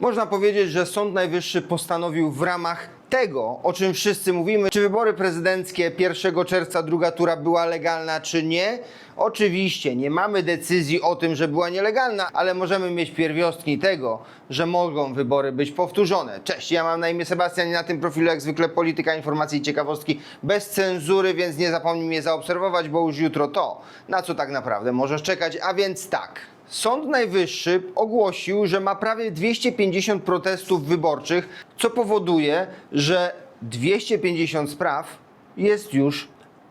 Można powiedzieć, że Sąd Najwyższy postanowił w ramach tego, o czym wszyscy mówimy, czy wybory prezydenckie 1 czerwca druga tura była legalna, czy nie. Oczywiście nie mamy decyzji o tym, że była nielegalna, ale możemy mieć pierwiostki tego, że mogą wybory być powtórzone. Cześć, ja mam na imię Sebastian i na tym profilu jak zwykle polityka, informacje i ciekawostki bez cenzury, więc nie zapomnij mnie zaobserwować, bo już jutro to, na co tak naprawdę możesz czekać, a więc tak. Sąd Najwyższy ogłosił, że ma prawie 250 protestów wyborczych, co powoduje, że 250 spraw jest już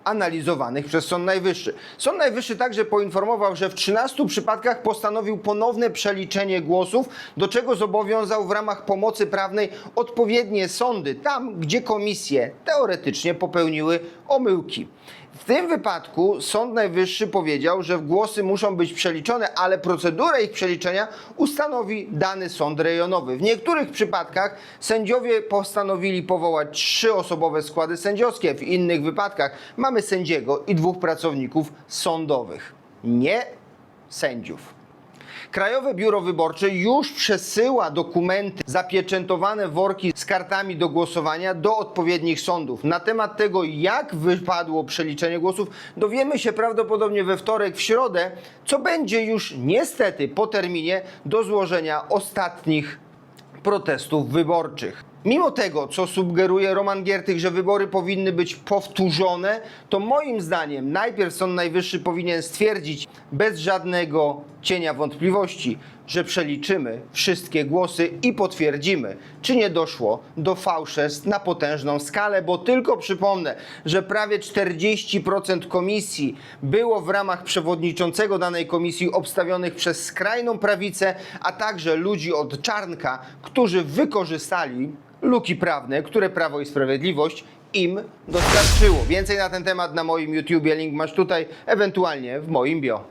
analizowanych przez Sąd Najwyższy. Sąd Najwyższy także poinformował, że w 13 przypadkach postanowił ponowne przeliczenie głosów, do czego zobowiązał w ramach pomocy prawnej odpowiednie sądy, tam gdzie komisje teoretycznie popełniły omyłki. W tym wypadku Sąd Najwyższy powiedział, że głosy muszą być przeliczone, ale procedurę ich przeliczenia ustanowi dany sąd rejonowy. W niektórych przypadkach sędziowie postanowili powołać trzyosobowe składy sędziowskie, w innych wypadkach sędziego i dwóch pracowników sądowych, nie sędziów. Krajowe Biuro Wyborcze już przesyła dokumenty, zapieczętowane worki z kartami do głosowania do odpowiednich sądów. Na temat tego, jak wypadło przeliczenie głosów, dowiemy się prawdopodobnie we wtorek, w środę, co będzie już niestety po terminie do złożenia ostatnich protestów wyborczych. Mimo tego, co sugeruje Roman Giertych, że wybory powinny być powtórzone, to moim zdaniem najpierw Sąd Najwyższy powinien stwierdzić bez żadnego cienia wątpliwości, że przeliczymy wszystkie głosy i potwierdzimy, czy nie doszło do fałszerstw na potężną skalę, bo tylko przypomnę, że prawie 40% komisji było w ramach przewodniczącego danej komisji obstawionych przez skrajną prawicę, a także ludzi od Czarnka, którzy wykorzystali luki prawne, które Prawo i Sprawiedliwość im dostarczyło. Więcej na ten temat na moim YouTubie, link masz tutaj, ewentualnie w moim bio.